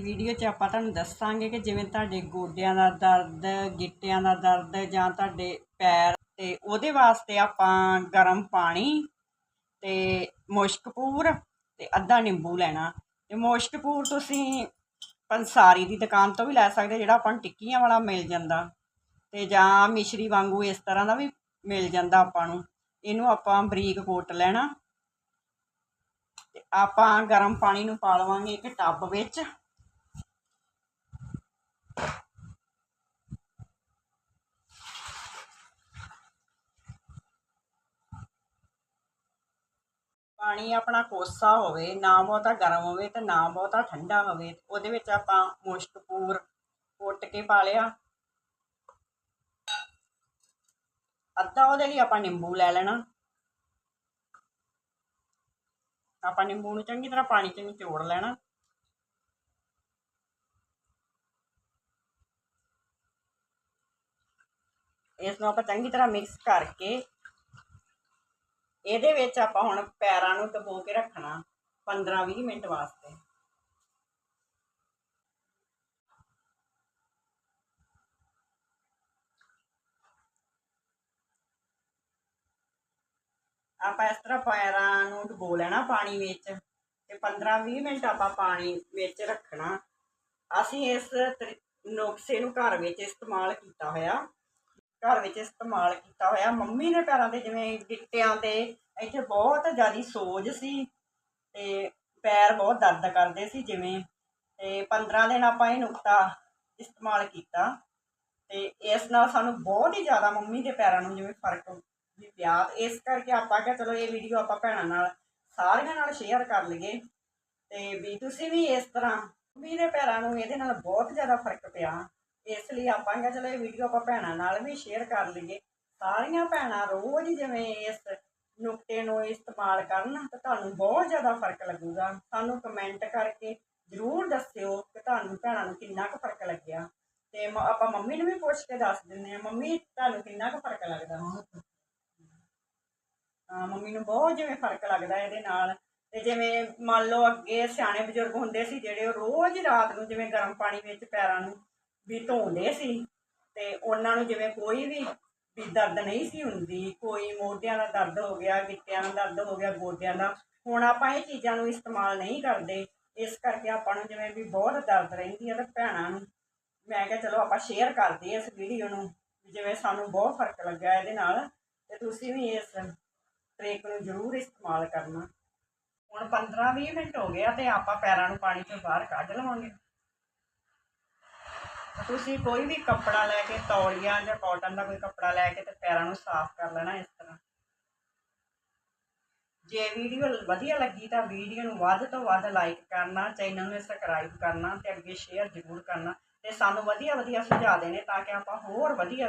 Video 'ਚ ਆਪਾਂ ਤੁਹਾਨੂੰ ਦੱਸਾਂਗੇ ਕਿ ਜਿਵੇਂ ਤੁਹਾਡੇ ਗੋਡਿਆਂ ਦਾ ਦਰਦ, ਗਿੱਟਿਆਂ ਦਾ ਦਰਦ ਜਾਂ ਤੁਹਾਡੇ ਪੈਰ ਤੇ ਉਹਦੇ ਵਾਸਤੇ ਆਪਾਂ ਗਰਮ ਪਾਣੀ ਤੇ ਮੁਸ਼ਕਪੂਰ ਤੇ ਅੱਧਾ ਨਿੰਬੂ ਲੈਣਾ। ਤੇ ਮੁਸ਼ਕਪੂਰ ਤੁਸੀਂ ਪੰਸਾਰੀ ਦੀ ਦੁਕਾਨ ਤੋਂ ਵੀ ਲੈ ਸਕਦੇ, ਜਿਹੜਾ ਆਪਾਂ ਨੂੰ ਟਿੱਕੀਆਂ ਵਾਲਾ ਮਿਲ ਜਾਂਦਾ। ਤੇ ਜਾਂ ਮਿਸ਼ਰੀ ਵਾਂਗੂ ਇਸ ਤਰ੍ਹਾਂ ਦਾ ਵੀ ਮਿਲ ਜਾਂਦਾ ਆਪਾਂ ਨੂੰ। ਇਹਨੂੰ ਆਪਾਂ ਬਰੀਕ ਕੋਟ ਲੈਣਾ। ਆਪਾਂ ਗਰਮ ਪਾਣੀ ਨੂੰ ਪਾ ਲਵਾਂਗੇ ਇੱਕ ਟੱਬ ਵਿੱਚ। ਪਾਣੀ ਆਪਣਾ ਕੋਸਾ ਹੋਵੇ, ਨਾ ਬਹੁਤਾ ਗਰਮ ਹੋਵੇ ਤੇ ਨਾ ਬਹੁਤਾ ਠੰਡਾ ਹੋਵੇ, ਉਹਦੇ ਵਿੱਚ ਆਪਾਂ ਮੁਸ਼ਕਪੂਰ ਕੁੱਟ ਕੇ ਪਾ ਲਿਆ। ਅੱਧਾ ਉਹਦੇ ਲਈ ਆਪਾਂ ਨਿੰਬੂ ਲੈ ਲੈਣਾ। ਆਪਾਂ ਨਿੰਬੂ ਨੂੰ ਚੰਗੀ ਤਰ੍ਹਾਂ ਪਾਣੀ 'ਚ ਨਿਚੋੜ ਲੈਣਾ। ਇਸ ਨੂੰ ਆਪਾਂ ਚੰਗੀ ਤਰ੍ਹਾਂ ਮਿਕਸ ਕਰਕੇ ਇਹਦੇ ਵਿੱਚ ਆਪਾਂ ਹੁਣ ਪੈਰਾਂ ਨੂੰ ਡਬੋ ਕੇ ਰੱਖਣਾ 15-20 ਮਿੰਟ ਵਾਸਤੇ। ਆਪਾਂ ਇਸ ਤਰ੍ਹਾਂ ਪੈਰਾਂ ਨੂੰ ਡਬੋ ਲੈਣਾ ਪਾਣੀ ਵਿੱਚ ਤੇ 15-20 ਮਿੰਟ ਆਪਾਂ ਪਾਣੀ ਵਿੱਚ ਰੱਖਣਾ। ਅਸੀਂ ਇਸ ਨੁਕਸੇ ਨੂੰ ਘਰ ਵਿੱਚ ਇਸਤੇਮਾਲ ਕੀਤਾ ਹੋਇਆ। ਘਰ ਵਿੱਚ ਇਸਤੇਮਾਲ ਕੀਤਾ ਹੋਇਆ। ਮੰਮੀ ਨੇ ਪੈਰਾਂ ਤੇ ਜਿਵੇਂ ਗਿੱਟਿਆਂ ਤੇ ਇੱਥੇ ਬਹੁਤ ਜ਼ਿਆਦਾ ਸੋਜ ਸੀ ਤੇ ਪੈਰ ਬਹੁਤ ਦਰਦ ਕਰਦੇ ਸੀ ਜਿਵੇਂ। ਤੇ 15 ਦਿਨ ਆਪਾਂ ਇਹ ਨੁਕਤਾ ਇਸਤੇਮਾਲ ਕੀਤਾ ਤੇ ਇਸ ਨਾਲ ਸਾਨੂੰ ਬਹੁਤ ਹੀ ਜ਼ਿਆਦਾ ਮੰਮੀ ਦੇ ਪੈਰਾਂ ਨੂੰ ਜਿਵੇਂ ਫ਼ਰਕ ਵੀ ਪਿਆ। ਇਸ ਕਰਕੇ ਆਪਾਂ ਕਿਹਾ ਚਲੋ ਇਹ ਵੀਡੀਓ ਆਪਾਂ ਭੈਣਾਂ ਨਾਲ, ਸਾਰਿਆਂ ਨਾਲ ਸ਼ੇਅਰ ਕਰ ਲਈਏ। ਤੇ ਵੀ ਤੁਸੀਂ ਵੀ ਇਸ ਤਰ੍ਹਾਂ ਮੰਮੀ ਦੇ ਪੈਰਾਂ ਨੂੰ ਇਹਦੇ ਨਾਲ ਬਹੁਤ ਜ਼ਿਆਦਾ ਫ਼ਰਕ ਪਿਆ। ਇਸ ਲਈ ਆਪਾਂ ਕਿਹਾ ਚਲੋ ਇਹ ਵੀਡੀਓ ਆਪਾਂ ਭੈਣਾਂ ਨਾਲ ਵੀ ਸ਼ੇਅਰ ਕਰ ਲਈਏ। ਸਾਰੀਆਂ ਭੈਣਾਂ ਰੋਜ਼ ਜਿਵੇਂ ਇਸ ਨੁਕਤੇ ਨੂੰ ਇਸਤੇਮਾਲ ਕਰਨ, ਤਾਂ ਤੁਹਾਨੂੰ ਬਹੁਤ ਜ਼ਿਆਦਾ ਫ਼ਰਕ ਲੱਗੂਗਾ। ਸਾਨੂੰ ਕਮੈਂਟ ਕਰਕੇ ਜ਼ਰੂਰ ਦੱਸਿਓ ਕਿ ਤੁਹਾਨੂੰ ਭੈਣਾਂ ਨੂੰ ਕਿੰਨਾ ਕੁ ਫ਼ਰਕ ਲੱਗਿਆ। ਤੇ ਆਪਾਂ ਮੰਮੀ ਨੂੰ ਵੀ ਪੁੱਛ ਕੇ ਦੱਸ ਦਿੰਦੇ ਆ ਮੰਮੀ ਤੁਹਾਨੂੰ ਕਿੰਨਾ ਕੁ ਫ਼ਰਕ ਲੱਗਦਾ? ਹਾਂ, ਮੰਮੀ ਨੂੰ ਬਹੁਤ ਜਿਵੇਂ ਫ਼ਰਕ ਲੱਗਦਾ ਇਹਦੇ ਨਾਲ। ਤੇ ਜਿਵੇਂ ਮੰਨ ਲਓ ਅੱਗੇ ਸਿਆਣੇ ਬਜ਼ੁਰਗ ਹੁੰਦੇ ਸੀ, ਜਿਹੜੇ ਉਹ ਰੋਜ਼ ਰਾਤ ਨੂੰ ਜਿਵੇਂ ਗਰਮ ਪਾਣੀ ਵਿੱਚ ਪੈਰਾਂ ਨੂੰ ਵੀ ਧੋਂਦੇ ਸੀ ਤੇ ਉਹਨਾਂ ਨੂੰ ਜਿਵੇਂ ਕੋਈ ਵੀ ਵੀ ਦਰਦ ਨਹੀਂ ਸੀ ਹੁੰਦੀ, ਕੋਈ ਮੋਢਿਆਂ ਦਾ ਦਰਦ ਹੋ ਗਿਆ, ਗਿੱਟਿਆਂ ਦਾ ਦਰਦ ਹੋ ਗਿਆ, ਗੋਡਿਆਂ ਦਾ, ਹੁਣ ਆਪਾਂ ਇਹ ਚੀਜ਼ਾਂ ਨੂੰ ਇਸਤੇਮਾਲ ਨਹੀਂ ਕਰਦੇ, ਇਸ ਕਰਕੇ ਆਪਾਂ ਨੂੰ ਜਿਵੇਂ ਵੀ ਬਹੁਤ ਦਰਦ ਰਹਿੰਦੀ ਹੈ ਤੇ ਭੈਣਾਂ ਨੂੰ ਮੈਂ ਕਿਹਾ ਚਲੋ ਆਪਾਂ ਸ਼ੇਅਰ ਕਰਦੇ ਹਾਂ ਇਸ ਵੀਡੀਓ ਨੂੰ ਜਿਵੇਂ ਸਾਨੂੰ ਬਹੁਤ ਫ਼ਰਕ ਲੱਗਾ ਇਹਦੇ ਨਾਲ ਤੇ ਤੁਸੀਂ ਵੀ ਇਸ ਟ੍ਰਿਕ ਨੂੰ ਜ਼ਰੂਰ ਇਸਤੇਮਾਲ ਕਰਨਾ। ਹੁਣ 15-20 ਮਿੰਟ ਹੋ ਗਿਆ ਤੇ ਆਪਾਂ ਪੈਰਾਂ ਨੂੰ ਪਾਣੀ ਤੋਂ ਬਾਹਰ ਕੱਢ ਲਵਾਂਗੇ। ਤੁਸੀਂ ਕੋਈ ਵੀ ਕੱਪੜਾ ਲੈ ਕੇ, ਤੌਲੀਆ ਜਾਂ ਕਾਟਨ ਦਾ ਕੋਈ ਕੱਪੜਾ ਲੈ ਕੇ ਤੇ ਪੈਰਾਂ ਨੂੰ ਸਾਫ਼ ਕਰ ਲੈਣਾ ਇਸ ਤਰ੍ਹਾਂ। ਜੇ ਵੀਡੀਓ ਵਧੀਆ ਲੱਗੀ ਤਾਂ ਵੀਡੀਓ ਨੂੰ ਵੱਧ ਤੋਂ ਵੱਧ ਲਾਈਕ ਕਰਨਾ ਚੈਨਲ ਨੂੰ ਸਬਸਕ੍ਰਾਈਬ ਕਰਨਾ ਤੇ ਅੱਗੇ ਸ਼ੇਅਰ ਜ਼ਰੂਰ ਕਰਨਾ ਤੇ ਸਾਨੂੰ ਵਧੀਆ ਵਧੀਆ ਸੁਝਾਅ ਦੇਣੇ ਤਾਂ ਕਿ ਆਪਾਂ ਹੋਰ ਵਧੀਆ